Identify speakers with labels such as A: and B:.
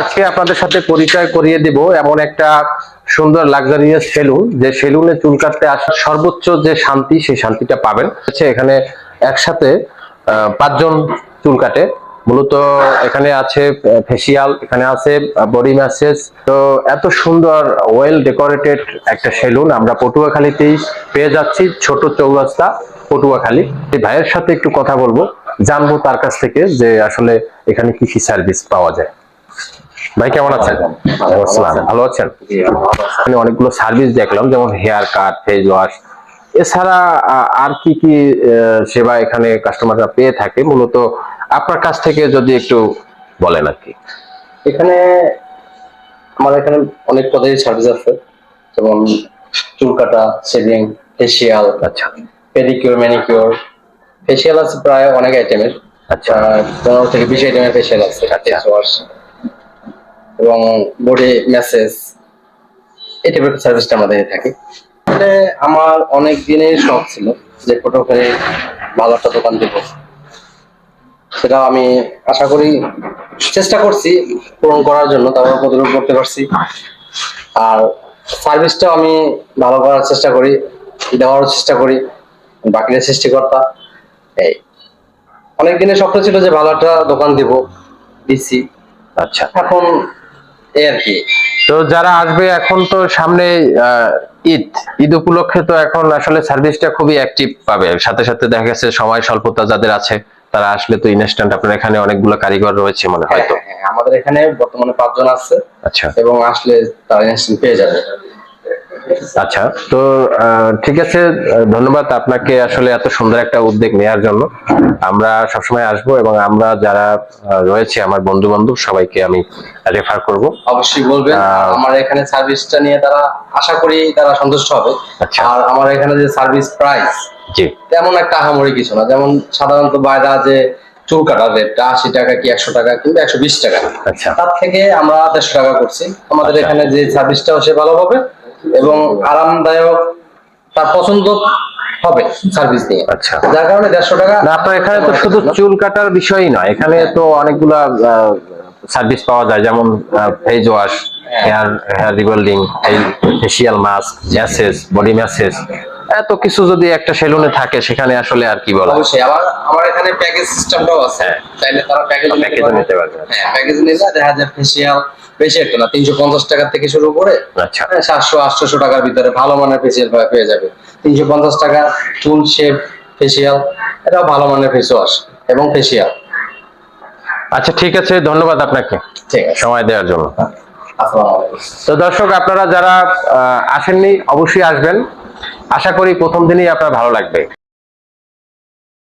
A: আজকে আপনাদের সাথে পরিচয় করিয়ে দেব এমন একটা সুন্দর লাক্সারিয়াস সেলুন যে সেলুনে চুল কাটতে আসার সর্বোচ্চ যে শান্তি, সেই শান্তিটা পাবেন। হচ্ছে এখানে একসাথে পাঁচজন চুল কাটে। মূলত এখানে আছে ফেসিয়াল এখানে আছে বডি ম্যাসেজ তো এত সুন্দর ওয়েল ডেকোরেটেড একটা সেলুন আমরা পটুয়াখালীতেই পেয়ে যাচ্ছি, ছোট চৌরাস্তা, পটুয়াখালী। এই ভাইয়ের সাথে একটু কথা বলব, জানব তার কাছ থেকে যে আসলে এখানে কি কি সার্ভিস পাওয়া যায়। ভাই কেমন আছেন? ভালো আছেন? এখানে অনেকগুলো সার্ভিস দেখলাম যেমন হেয়ার কাট ফেস ওয়াশ এছাড়া আর কি কি সেবা এখানে কাস্টমাররা পেয়ে থাকে? মূলত আপনার কাছ থেকে যদি একটু বলেন আর কি।
B: এখানে আমার এখানে অনেক পদের সার্ভিস আছে। যেমন চুল কাটা শেভিং ফেসিয়াল
A: আচ্ছা।
B: পেডিকিউর ম্যানিকিউর ফেসিয়াল আছে প্রায় অনেক আইটেমের
A: আচ্ছা।
B: পনেরো থেকে বিশ আইটেমের ফেসিয়াল আছে। ওয়াশ এবং বডি ম্যাসেজ এই টাইপের সার্ভিসটা আমাদের থাকে। আসলে আমার অনেক দিনের শখ ছিল যে ফটোগ্রাফি ভালো একটা দোকান দেবো। সেটা আমি আশা করি চেষ্টা করছি পূরণ করার জন্য তারপর কতটুকু করতে পারছি। আর সার্ভিসটাও আমি ভালো করার চেষ্টা করি দেওয়ার চেষ্টা করি বাকিরা সৃষ্টিকর্তা এই। অনেক দিনের স্বপ্ন ছিল যে ভালো একটা দোকান দিব দিচ্ছি।
A: আচ্ছা।
B: এখন এই আর কি।
A: তো যারা আসবে এখন তো সামনে ঈদ ঈদ উপলক্ষে তো এখন আসলে সার্ভিসটা খুবই অ্যাক্টিভ পাবে। সাথে সাথে দেখা গেছে সময় স্বল্পতা যাদের আছে তারা আসলে তো ইনস্ট্যান্ট আপনার এখানে অনেকগুলো কারিগর রয়েছে মনে হয় তো?
B: হ্যাঁ, হ্যাঁ, আমাদের এখানে বর্তমানে পাঁচজন আছে
A: আচ্ছা।
B: এবং আসলে তারা ইনস্ট্যান্ট পেয়ে যাবে।
A: আচ্ছা তো ঠিক আছে ধন্যবাদ আপনাকে আসলে এত সুন্দর একটা উদ্যোগ নেওয়ার জন্য। আমরা সবসময় আসব এবং আমরা যারা রয়েছে আমার বন্ধু বান্ধব সবাইকে আমি রেফার করব।
B: অবশ্যই বলবেন আমার এখানে সার্ভিসটা নিয়ে তারা আশা করি তারা সন্তুষ্ট হবে।
A: আচ্ছা।
B: আর আমার এখানে যে সার্ভিস প্রাইস
A: জি।
B: তেমন একটা আহামরি কিছু না। যেমন সাধারণত বাইরে যে চুল কাটার রেটটা আশি টাকা কি একশো টাকা কিংবা একশো বিশ টাকা
A: আচ্ছা।
B: তার থেকে আমরা দেড়শো টাকা করছি। আমাদের
A: আচ্ছা।
B: এখানে যে সার্ভিসটাও সে ভালো হবে। এবং আরামদায়ক তার পছন্দ হবে সার্ভিস নিয়ে
A: আচ্ছা।
B: যার কারণে দেড়শো টাকা
A: না আপনার এখানে তো শুধু চুল কাটার বিষয়ই নয়। এখানে তো অনেকগুলা সার্ভিস পাওয়া যায় যেমন face wash hair hair rebuilding facial mask massage body massage এত কিছু যদি একটা সেলুনে থাকে সেখানে আসলে আর কি বলা
B: অবশ্যই আবার আমার এখানে প্যাকেজ সিস্টেমটাও আছে।
A: হ্যাঁ।
B: চাইলে তারা প্যাকেজ
A: প্যাকেজও নিতে পারবে।
B: হ্যাঁ প্যাকেজ নিলে দেখা যায় ফেসিয়াল বেশি একটা না তিনশো পঞ্চাশ টাকা থেকে শুরু করে
A: আচ্ছা।
B: হ্যাঁ, সাতশো আটশোশো টাকার ভিতরে ভালো মানের ফেসিয়াল পেয়ে যাবে। তিনশো পঞ্চাশ টাকা চুল শেপ ফেসিয়াল এটাও ভালো মানের ফেস ওয়াশ এবং ফেসিয়াল
A: আচ্ছা ঠিক আছে ধন্যবাদ আপনাকে। সময় দেওয়ার জন্য।
B: আসসালামু আলাইকুম।
A: তো দর্শক আপনারা যারা আসেননি অবশ্যই আসবেন। আশা করি প্রথম দিনই আপনার ভালো লাগবে।